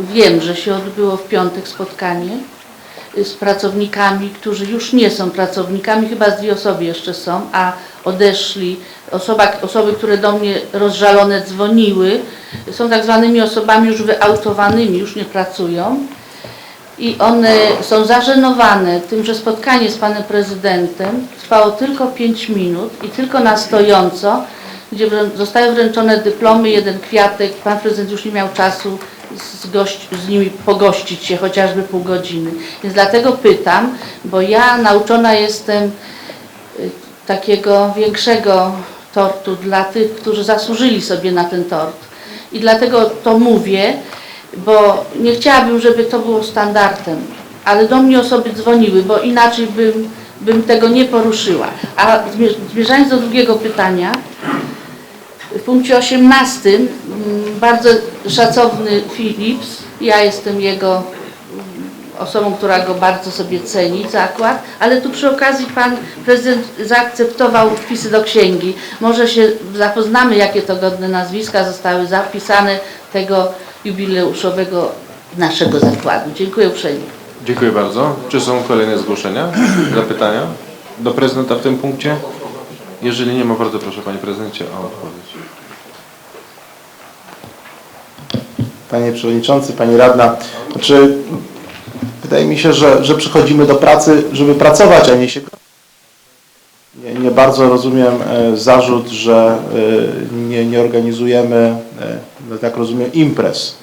Wiem, że się odbyło w piątek spotkanie z pracownikami, którzy już nie są pracownikami, chyba z dwie osoby jeszcze są, a odeszli. Osoba, osoby, które do mnie rozżalone dzwoniły, są tak zwanymi osobami już wyautowanymi, już nie pracują. I one są zażenowane tym, że spotkanie z panem prezydentem trwało tylko 5 minut i tylko na stojąco, gdzie zostały wręczone dyplomy, jeden kwiatek. Pan prezydent już nie miał czasu z, z nimi pogościć się chociażby pół godziny. Więc dlatego pytam, bo ja nauczona jestem y, takiego większego tortu dla tych, którzy zasłużyli sobie na ten tort. I dlatego to mówię, bo nie chciałabym, żeby to było standardem, ale do mnie osoby dzwoniły, bo inaczej bym, bym tego nie poruszyła. A zmier- zmierzając do drugiego pytania, w punkcie 18 mm, bardzo szacowny Philips, ja jestem jego mm, osobą, która go bardzo sobie ceni, zakład, ale tu przy okazji pan prezydent zaakceptował wpisy do księgi. Może się zapoznamy, jakie to godne nazwiska zostały zapisane tego jubileuszowego naszego zakładu. Dziękuję uprzejmie. Dziękuję bardzo. Czy są kolejne zgłoszenia, zapytania do prezydenta w tym punkcie? Jeżeli nie ma, bardzo proszę Panie Prezydencie o odpowiedź. Panie Przewodniczący, Pani Radna. Znaczy, wydaje mi się, że, że przychodzimy do pracy, żeby pracować, a nie się... Nie, nie bardzo rozumiem e, zarzut, że e, nie, nie organizujemy, e, no tak rozumiem, imprez.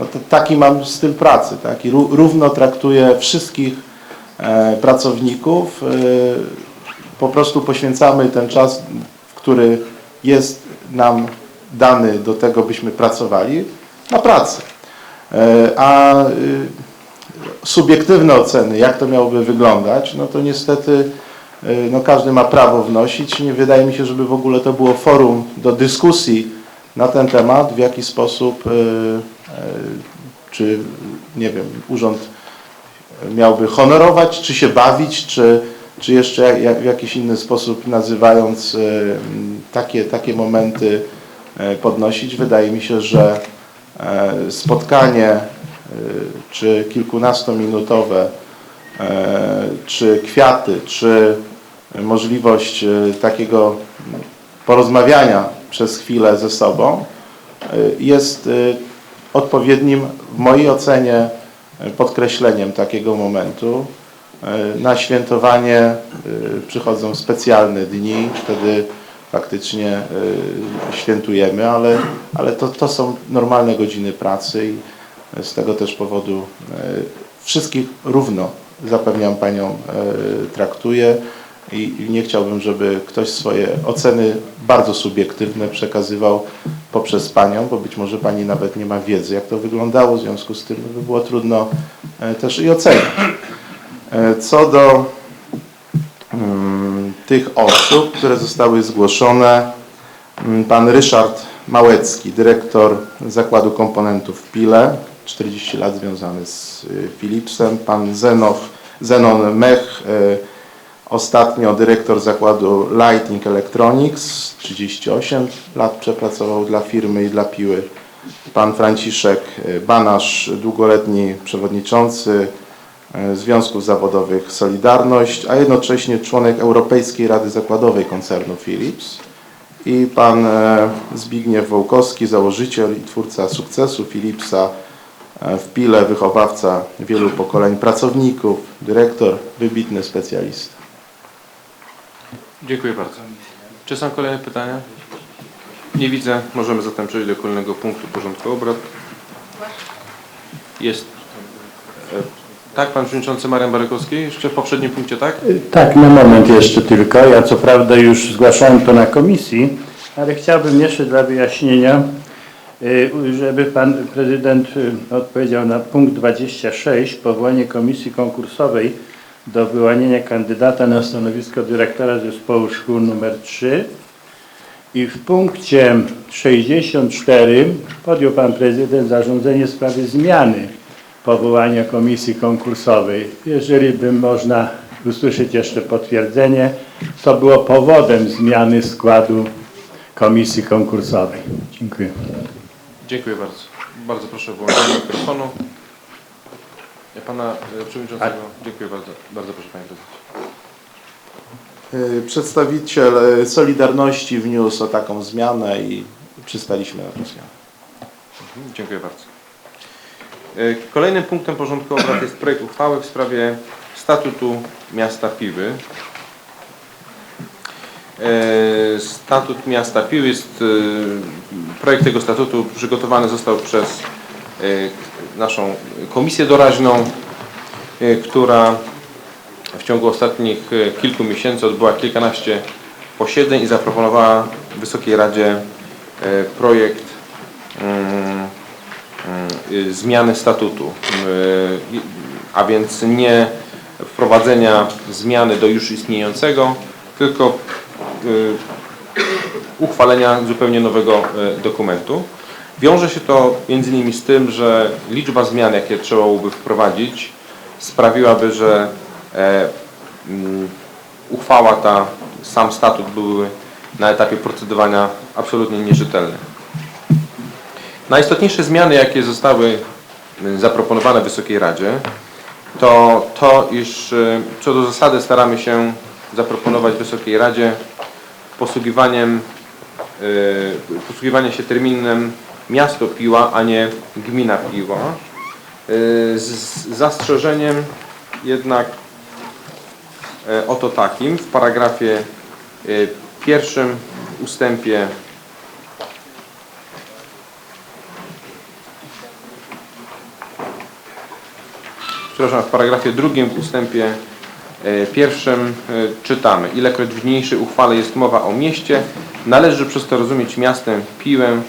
No taki mam styl pracy, tak? I ró- równo traktuję wszystkich pracowników. Po prostu poświęcamy ten czas, który jest nam dany do tego, byśmy pracowali, na pracę. E, A y, subiektywne oceny, jak to miałoby wyglądać, no to niestety y, no każdy ma prawo wnosić. Nie wydaje mi się, żeby w ogóle to było forum do dyskusji na ten temat, w jaki sposób, y, czy nie wiem, urząd miałby honorować, czy się bawić, czy, czy jeszcze w jakiś inny sposób nazywając m, takie, takie momenty e, podnosić. Wydaje mi się, że e, spotkanie e, czy kilkunastominutowe, e, czy kwiaty, czy możliwość e, takiego porozmawiania przez chwilę ze sobą e, jest e, odpowiednim w mojej ocenie e, podkreśleniem takiego momentu. E, Na świętowanie e, przychodzą specjalne dni, wtedy faktycznie e, świętujemy, ale, ale to, to są normalne godziny pracy i z tego też powodu wszystkich równo, zapewniam Panią, traktuję i nie chciałbym, żeby ktoś swoje oceny bardzo subiektywne przekazywał poprzez Panią, bo być może Pani nawet nie ma wiedzy, jak to wyglądało, w związku z tym by było trudno też i ocenić. E, Co do mm, tych osób, które zostały zgłoszone, mm, pan Ryszard Małecki, dyrektor Zakładu Komponentów Pile, 40 lat związany z y, Philipsem, pan Zenow, Zenon Mech, y, ostatnio dyrektor Zakładu Lighting Electronics, 38 lat przepracował dla firmy i dla Piły, pan Franciszek y, Banasz, długoletni przewodniczący Związków Zawodowych Solidarność, a jednocześnie członek Europejskiej Rady Zakładowej koncernu Philips i pan e, Zbigniew Wołkowski, założyciel i twórca sukcesu Philipsa e, w Pile, wychowawca wielu pokoleń pracowników, dyrektor, wybitny specjalista. Dziękuję bardzo. Czy są kolejne pytania? Nie widzę. Możemy zatem przejść do kolejnego punktu porządku obrad. Jest. Tak, Pan Przewodniczący Marian Barekowski? Jeszcze w poprzednim punkcie, tak? Tak, na moment jeszcze tylko. Ja co prawda już zgłaszałem to na komisji, ale chciałbym jeszcze dla wyjaśnienia, y, żeby pan prezydent y, odpowiedział na punkt 26, powołanie komisji konkursowej do wyłanienia kandydata na stanowisko dyrektora zespołu szkół nr 3. I w punkcie 64 podjął pan prezydent zarządzenie w sprawie zmiany powołania komisji konkursowej. Jeżeli by można usłyszeć jeszcze potwierdzenie, co było powodem zmiany składu komisji konkursowej. Dziękuję. Dziękuję bardzo. Bardzo proszę o włączenie mikrofonu. Ja pana e, przewodniczącego. Dziękuję bardzo. Bardzo proszę panie prezesie. Y, Przedstawiciel y, Solidarności wniósł o taką zmianę i przystaliśmy na tę zmianę. Mhm, Dziękuję bardzo. E, Kolejnym punktem porządku obrad jest projekt uchwały w sprawie statutu miasta Piły. E, Statut miasta Piły jest, e, projekt tego statutu przygotowany został przez naszą komisję doraźną, która w ciągu ostatnich kilku miesięcy odbyła kilkanaście posiedzeń i zaproponowała Wysokiej Radzie projekt mm, zmiany statutu, y, a więc nie wprowadzenia zmiany do już istniejącego, tylko y, uchwalenia zupełnie nowego y, dokumentu. Wiąże się to między innymi z tym, że liczba zmian, jakie trzeba byłoby wprowadzić, sprawiłaby, że e, mm, uchwała ta, sam statut były na etapie procedowania absolutnie nierzetelne. Najistotniejsze zmiany, jakie zostały y, zaproponowane Wysokiej Radzie, to to, iż y, co do zasady staramy się zaproponować Wysokiej Radzie posługiwaniem, y, posługiwanie się terminem miasto Piła, a nie gmina Piła, z zastrzeżeniem jednak oto takim w paragrafie pierwszym ustępie przepraszam, w paragrafie drugim w ustępie e, pierwszym e, czytamy Ilekroć w niniejszej uchwale jest mowa o mieście, należy przez to rozumieć miastem Piłę,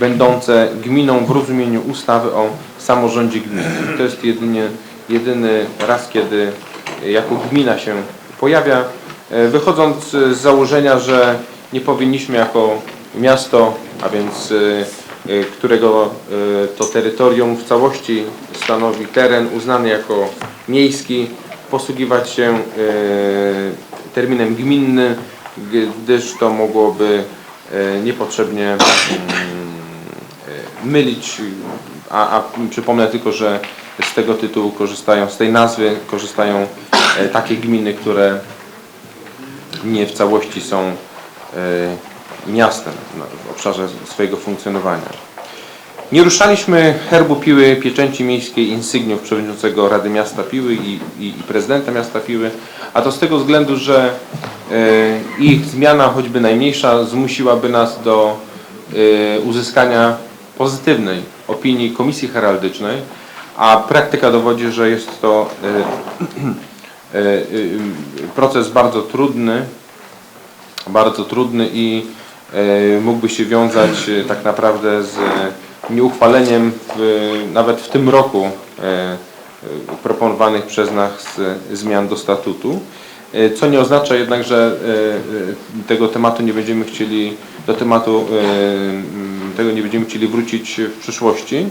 będące gminą w rozumieniu ustawy o samorządzie gminnym. To jest jedynie, jedyny raz, kiedy jako gmina się pojawia, e, wychodząc z założenia, że nie powinniśmy jako miasto, a więc którego to terytorium w całości stanowi teren uznany jako miejski, posługiwać się e, terminem gminny, gdyż to mogłoby e, niepotrzebnie mm, e, mylić, a, a przypomnę tylko, że z tego tytułu korzystają, z tej nazwy korzystają takie gminy, które nie w całości są miastem na- w obszarze swojego funkcjonowania. Nie ruszaliśmy herbu Piły, pieczęci miejskiej, insygniów przewodniczącego Rady Miasta Piły i, i, i prezydenta miasta Piły, a to z tego względu, że e, ich zmiana, choćby najmniejsza, zmusiłaby nas do e, uzyskania pozytywnej opinii Komisji Heraldycznej, a praktyka dowodzi, że jest to e, proces bardzo trudny, bardzo trudny i mógłby się wiązać tak naprawdę z nieuchwaleniem w, nawet w tym roku e, e, proponowanych przez nas e, zmian do statutu. Co nie oznacza jednak, że tego tematu nie będziemy chcieli, do tematu tego nie będziemy chcieli wrócić w przyszłości.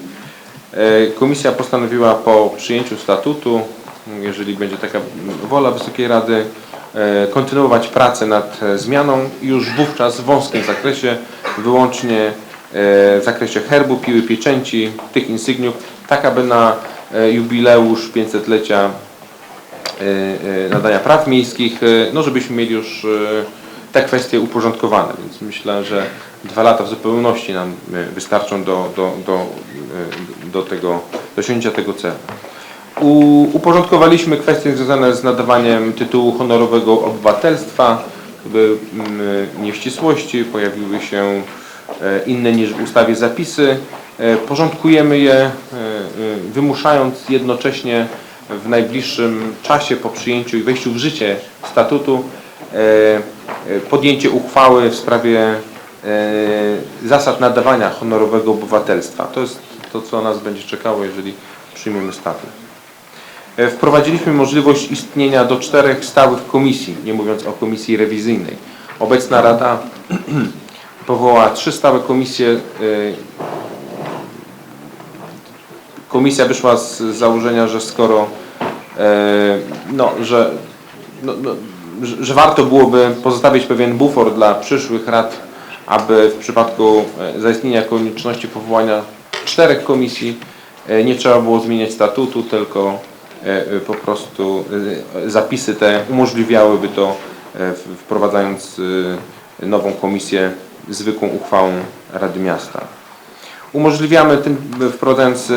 Komisja postanowiła po przyjęciu statutu, jeżeli będzie taka wola Wysokiej Rady, kontynuować pracę nad zmianą już wówczas w wąskim zakresie, wyłącznie w zakresie herbu, piły, pieczęci, tych insygniów, tak aby na e, jubileusz 500-lecia e, e, nadania praw miejskich, e, no żebyśmy mieli już e, te kwestie uporządkowane, więc myślę, że dwa lata w zupełności nam e, wystarczą do, do, do, e, do tego, do osiągnięcia tego celu. U, uporządkowaliśmy kwestie związane z nadawaniem tytułu honorowego obywatelstwa. Były mm, nieścisłości, pojawiły się e, inne niż w ustawie zapisy. E, Porządkujemy je, e, e, wymuszając jednocześnie w najbliższym czasie po przyjęciu i wejściu w życie statutu e, e, podjęcie uchwały w sprawie e, zasad nadawania honorowego obywatelstwa. To jest to, co nas będzie czekało, jeżeli przyjmiemy statut. E, Wprowadziliśmy możliwość istnienia do czterech stałych komisji, nie mówiąc o komisji rewizyjnej. Obecna Rada powołała trzy stałe komisje. e, Komisja wyszła z założenia, że skoro e, no, że, no, no, że- warto byłoby pozostawić pewien bufor dla przyszłych rad, aby w przypadku e, zaistnienia konieczności powołania czterech komisji nie trzeba było zmieniać statutu, tylko po prostu zapisy te umożliwiałyby to, wprowadzając nową komisję zwykłą uchwałą Rady Miasta. Umożliwiamy tym, wprowadzając e,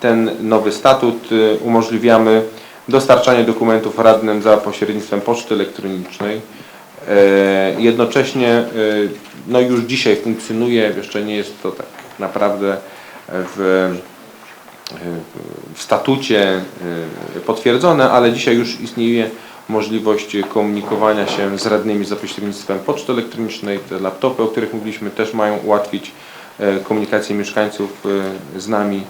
ten nowy statut, e, umożliwiamy dostarczanie dokumentów radnym za pośrednictwem poczty elektronicznej. E, Jednocześnie e, no już dzisiaj funkcjonuje, jeszcze nie jest to tak naprawdę w, w statucie potwierdzone, ale dzisiaj już istnieje możliwość komunikowania się z radnymi za pośrednictwem poczty elektronicznej. Te laptopy, o których mówiliśmy, też mają ułatwić e, komunikację mieszkańców e, z nami,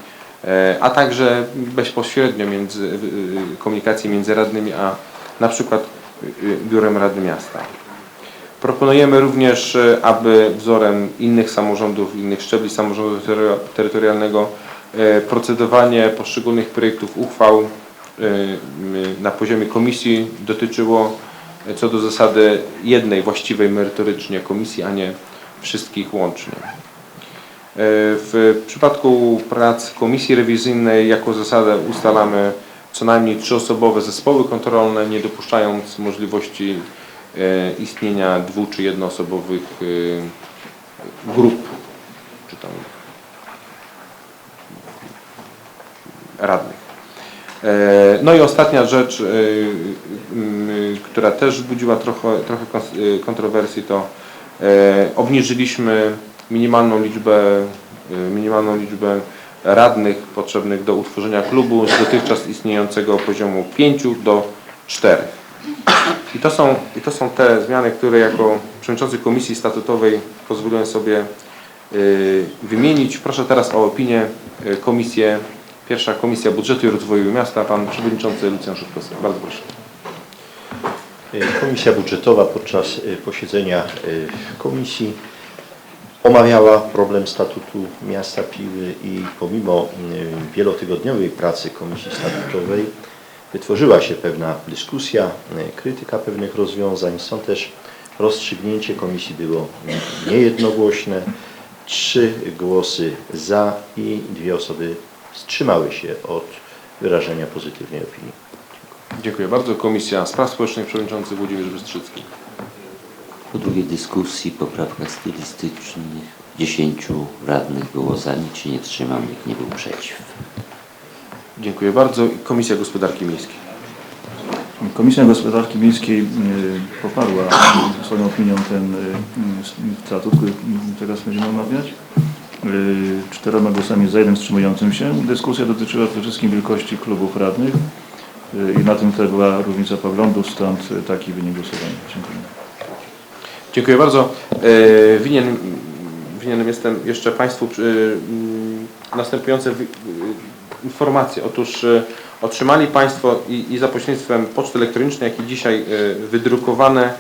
e, a także bezpośrednio między, komunikację między radnymi a na przykład Biurem Rady Miasta. Proponujemy również, aby wzorem innych samorządów, innych szczebli samorządu terytoria- terytorialnego procedowanie poszczególnych projektów uchwał na poziomie komisji dotyczyło e, co do zasady jednej właściwej merytorycznie komisji, a nie wszystkich łącznie. E, W przypadku prac komisji rewizyjnej jako zasadę ustalamy co najmniej trzyosobowe zespoły kontrolne, nie dopuszczając możliwości e, istnienia dwu- czy jednoosobowych grup, czy tam radnych. E, No i ostatnia rzecz, e, m, która też wzbudziła trochę, trochę e, kontrowersji, to e, obniżyliśmy minimalną liczbę, e, minimalną liczbę radnych potrzebnych do utworzenia klubu z dotychczas istniejącego poziomu 5 do 4. I to są, i to są te zmiany, które jako przewodniczący Komisji Statutowej pozwoliłem sobie wymienić. Proszę teraz o opinię komisję, pierwsza Komisja Budżetu i Rozwoju Miasta, Pan Przewodniczący Lucjan Szutkowski. Bardzo proszę. Komisja Budżetowa podczas y, posiedzenia y, komisji omawiała problem statutu miasta Piły i pomimo y, wielotygodniowej pracy komisji statutowej wytworzyła się pewna dyskusja, y, krytyka pewnych rozwiązań. Stąd też rozstrzygnięcie komisji było niejednogłośne. Trzy głosy za i dwie osoby wstrzymały się od wyrażenia pozytywnej opinii. Dziękuję bardzo. Komisja Spraw Społecznych, Przewodniczący Włodzimierz Bystrzycki. Po drugiej dyskusji, poprawkach stylistycznych, 10 radnych było za, nikt się nie wstrzymał, nikt nie był przeciw. Dziękuję bardzo. Komisja Gospodarki Miejskiej. Komisja Gospodarki Miejskiej y, poparła swoją opinią ten y, y, statut, który teraz będziemy omawiać. Y, Czteroma głosami za, jednym wstrzymującym się. Dyskusja dotyczyła przede wszystkim wielkości klubów radnych y, i na tym też była różnica poglądów, stąd y, taki wynik głosowania. Dziękuję. Dziękuję bardzo. E, Winien, jestem jeszcze Państwu mm, następujące y, informacje. Otóż otrzymali Państwo i, i za pośrednictwem poczty elektronicznej, jak i dzisiaj wydrukowane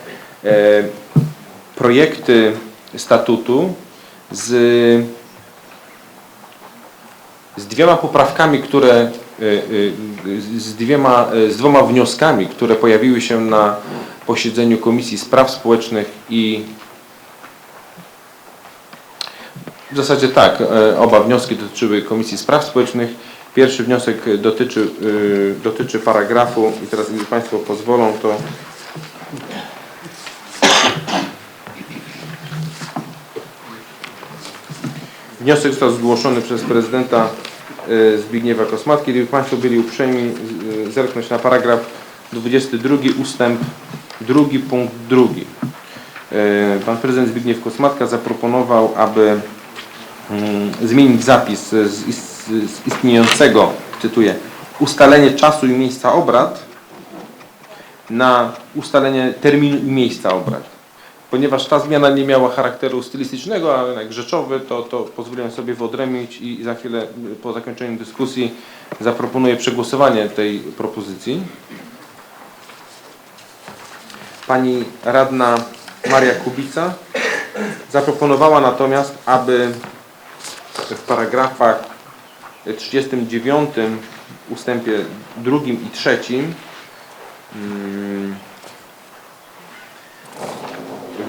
projekty statutu z, z dwiema poprawkami, które e, e, z- dwiema, e, z dwoma wnioskami, które pojawiły się na posiedzeniu Komisji Spraw Społecznych i w zasadzie tak, oba wnioski dotyczyły Komisji Spraw Społecznych. Pierwszy wniosek dotyczy, y, dotyczy paragrafu i teraz, gdyby Państwo pozwolą, to wniosek został zgłoszony przez prezydenta y, Zbigniewa Kosmatki. Gdyby Państwo byli uprzejmi y, zerknąć na paragraf 22 ustęp 2 punkt 2. E, Pan prezydent Zbigniew Kosmatka zaproponował, aby mm, zmienić zapis z is- z istniejącego, cytuję, ustalenie czasu i miejsca obrad na ustalenie terminu i miejsca obrad. Ponieważ ta zmiana nie miała charakteru stylistycznego, ale jak rzeczowy, to, to pozwoliłem sobie wyodrębnić i za chwilę y, po zakończeniu dyskusji zaproponuję przegłosowanie tej propozycji. Pani radna Maria Kubica zaproponowała natomiast, aby w paragrafach 39 ustępie drugim i trzecim mm,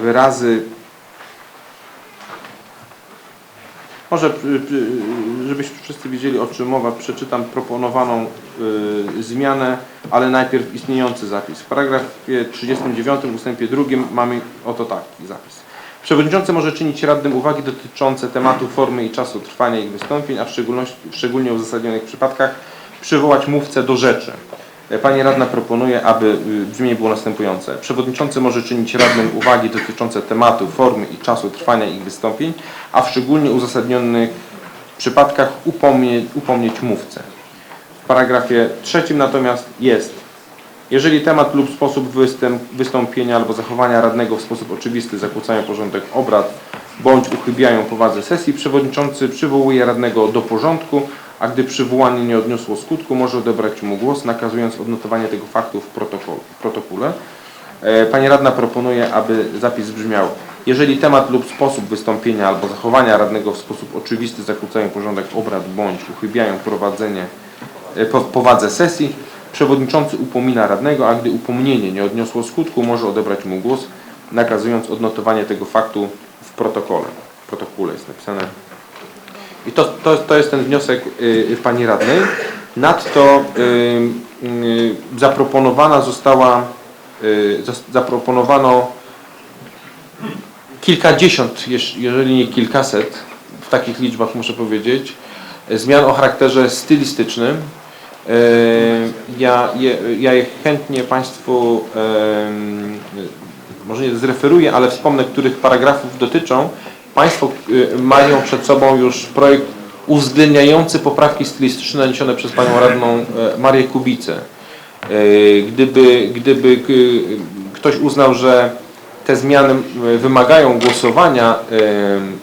wyrazy Może, y, y, żebyśmy wszyscy wiedzieli o czym mowa, przeczytam proponowaną y, zmianę, ale najpierw istniejący zapis. W paragrafie 39 ustępie 2 mamy oto taki zapis. Przewodniczący może czynić radnym uwagi dotyczące tematu, formy i czasu trwania ich wystąpień, a w szczególności w szczególnie uzasadnionych przypadkach przywołać mówcę do rzeczy. Pani radna proponuje, aby y, brzmienie było następujące. Przewodniczący może czynić radnym uwagi dotyczące tematu, formy i czasu trwania ich wystąpień, a w szczególnie uzasadnionych przypadkach upomnie, upomnieć mówcę. W paragrafie trzecim natomiast jest jeżeli temat lub sposób występ, wystąpienia albo zachowania radnego w sposób oczywisty zakłócają porządek obrad bądź uchybiają powadze sesji, przewodniczący przywołuje radnego do porządku, a gdy przywołanie nie odniosło skutku, może odebrać mu głos, nakazując odnotowanie tego faktu w, protokol, w protokole. E, Pani radna proponuje, aby zapis brzmiał jeżeli temat lub sposób wystąpienia albo zachowania radnego w sposób oczywisty zakłócają porządek obrad bądź uchybiają prowadzenie e, po- powadze sesji, przewodniczący upomina radnego, a gdy upomnienie nie odniosło skutku, może odebrać mu głos, nakazując odnotowanie tego faktu w protokole. W protokole jest napisane. I to, to, to jest ten wniosek y, pani radnej. Nadto y, y, zaproponowana została, y, zaproponowano kilkadziesiąt, jeż- jeżeli nie kilkaset, w takich liczbach muszę powiedzieć, zmian o charakterze stylistycznym. Ja je, ja je chętnie Państwu może nie zreferuję, ale wspomnę, których paragrafów dotyczą. Państwo y, mają przed sobą już projekt uwzględniający poprawki stylistyczne naniesione przez Panią Radną e, Marię Kubicę. E, Gdyby, gdyby ktoś uznał, że te zmiany wymagają głosowania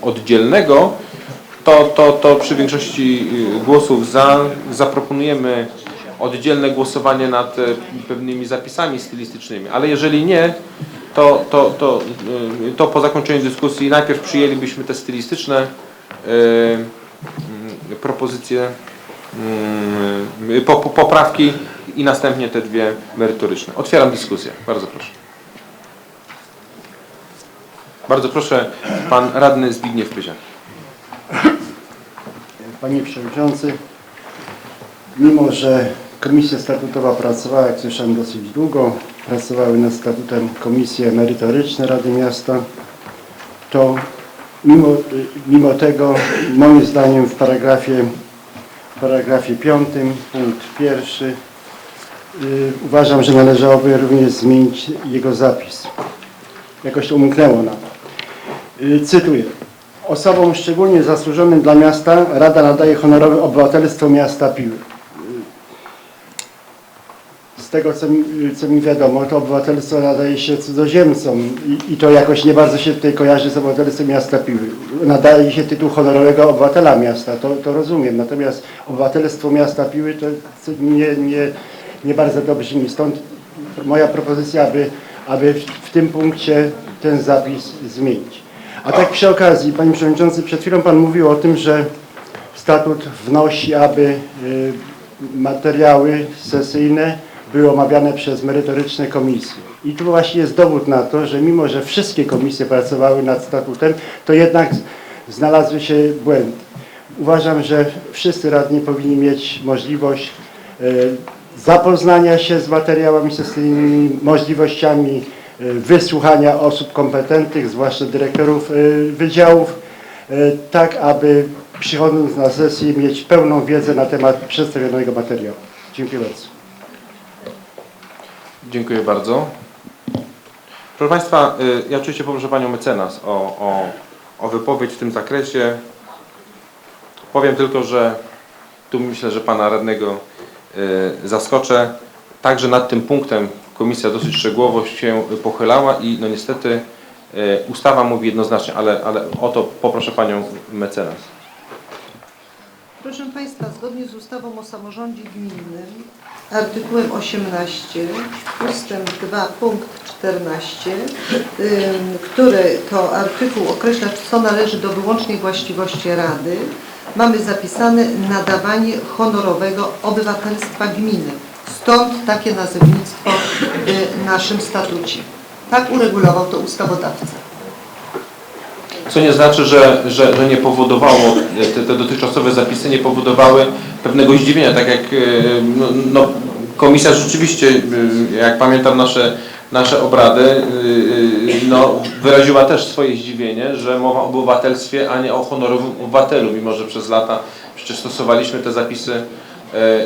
oddzielnego, to, to, to przy większości y, głosów za zaproponujemy oddzielne głosowanie nad e, pewnymi zapisami stylistycznymi, ale jeżeli nie, to, to, to, y, to po zakończeniu dyskusji najpierw przyjęlibyśmy te stylistyczne y, propozycje, po, po, poprawki i następnie te dwie merytoryczne. Otwieram dyskusję. Bardzo proszę. Bardzo proszę, pan radny Zbigniew Pyziak. Panie Przewodniczący, mimo że Komisja Statutowa pracowała, jak słyszałem, dosyć długo, pracowały nad statutem komisje merytoryczne Rady Miasta, to mimo, mimo tego moim zdaniem w paragrafie, w paragrafie 5, punkt pierwszy, y, uważam, że należałoby również zmienić jego zapis. Jakoś to umknęło nam. Y, Cytuję. Osobom szczególnie zasłużonym dla miasta Rada nadaje honorowe obywatelstwo miasta Piły. Tego co mi, co mi wiadomo, to obywatelstwo nadaje się cudzoziemcom i, i to jakoś nie bardzo się tutaj kojarzy z obywatelstwem miasta Piły. Nadaje się tytuł honorowego obywatela miasta, to, to rozumiem. Natomiast obywatelstwo miasta Piły to nie, nie, nie bardzo dobrze mi. Stąd moja propozycja, aby, aby w, w tym punkcie ten zapis zmienić. A tak przy okazji, Panie Przewodniczący, przed chwilą Pan mówił o tym, że statut wnosi, aby y, materiały sesyjne były omawiane przez merytoryczne komisje. I tu właśnie jest dowód na to, że mimo, że wszystkie komisje pracowały nad statutem, to jednak znalazły się błędy. Uważam, że wszyscy radni powinni mieć możliwość y, zapoznania się z materiałami sesyjnymi, możliwościami y, wysłuchania osób kompetentnych, zwłaszcza dyrektorów y, wydziałów, tak aby przychodząc na sesję mieć pełną wiedzę na temat przedstawionego materiału. Dziękuję bardzo. Dziękuję bardzo. Proszę Państwa, y, ja oczywiście poproszę Panią mecenas o, o, o wypowiedź w tym zakresie. Powiem tylko, że tu myślę, że Pana radnego y, zaskoczę. Także nad tym punktem Komisja dosyć szczegółowo się pochylała i no niestety y, ustawa mówi jednoznacznie, ale, ale o to poproszę Panią mecenas. Proszę Państwa, zgodnie z ustawą o samorządzie gminnym, artykułem 18, ustęp 2, punkt 14, ym, który to artykuł określa, co należy do wyłącznej właściwości Rady, mamy zapisane nadawanie honorowego obywatelstwa gminy. Stąd takie nazewnictwo w naszym statucie. Tak uregulował to ustawodawca. Co nie znaczy, że, że, że nie powodowało, te, te dotychczasowe zapisy nie powodowały pewnego zdziwienia, tak jak e, no, no, komisja rzeczywiście, e, jak pamiętam nasze, nasze obrady, e, no, wyraziła też swoje zdziwienie, że mowa o obywatelstwie, a nie o honorowym obywatelu, mimo że przez lata przecież stosowaliśmy te zapisy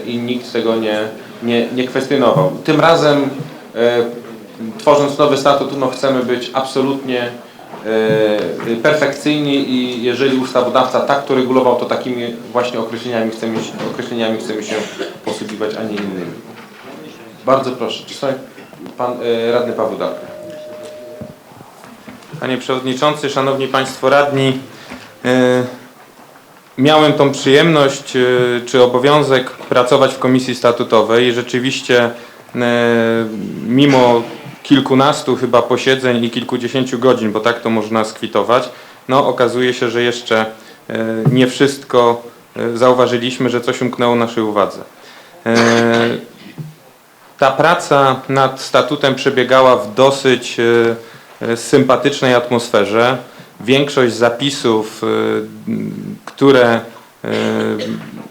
i nikt tego nie, nie, nie kwestionował. Tym razem tworząc nowy statut, no chcemy być absolutnie e, perfekcyjni i jeżeli ustawodawca tak to regulował, to takimi właśnie określeniami chcemy, określeniami chcemy się posługiwać, a nie innymi. Bardzo proszę, czy stoi Pan e, Radny Paweł Dawka. Panie Przewodniczący, Szanowni Państwo Radni, e, miałem tą przyjemność czy obowiązek pracować w Komisji Statutowej i rzeczywiście mimo kilkunastu chyba posiedzeń i kilkudziesięciu godzin, bo tak to można skwitować, no okazuje się, że jeszcze e, nie wszystko e, zauważyliśmy, że coś umknęło naszej uwadze. E, Ta praca nad statutem przebiegała w dosyć sympatycznej atmosferze. Większość zapisów, które,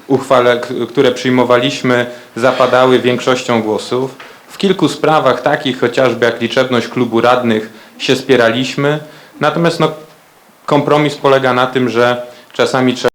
uchwale, które przyjmowaliśmy, zapadały większością głosów. W kilku sprawach takich chociażby jak liczebność klubu radnych się spieraliśmy, natomiast no, kompromis polega na tym, że czasami trzeba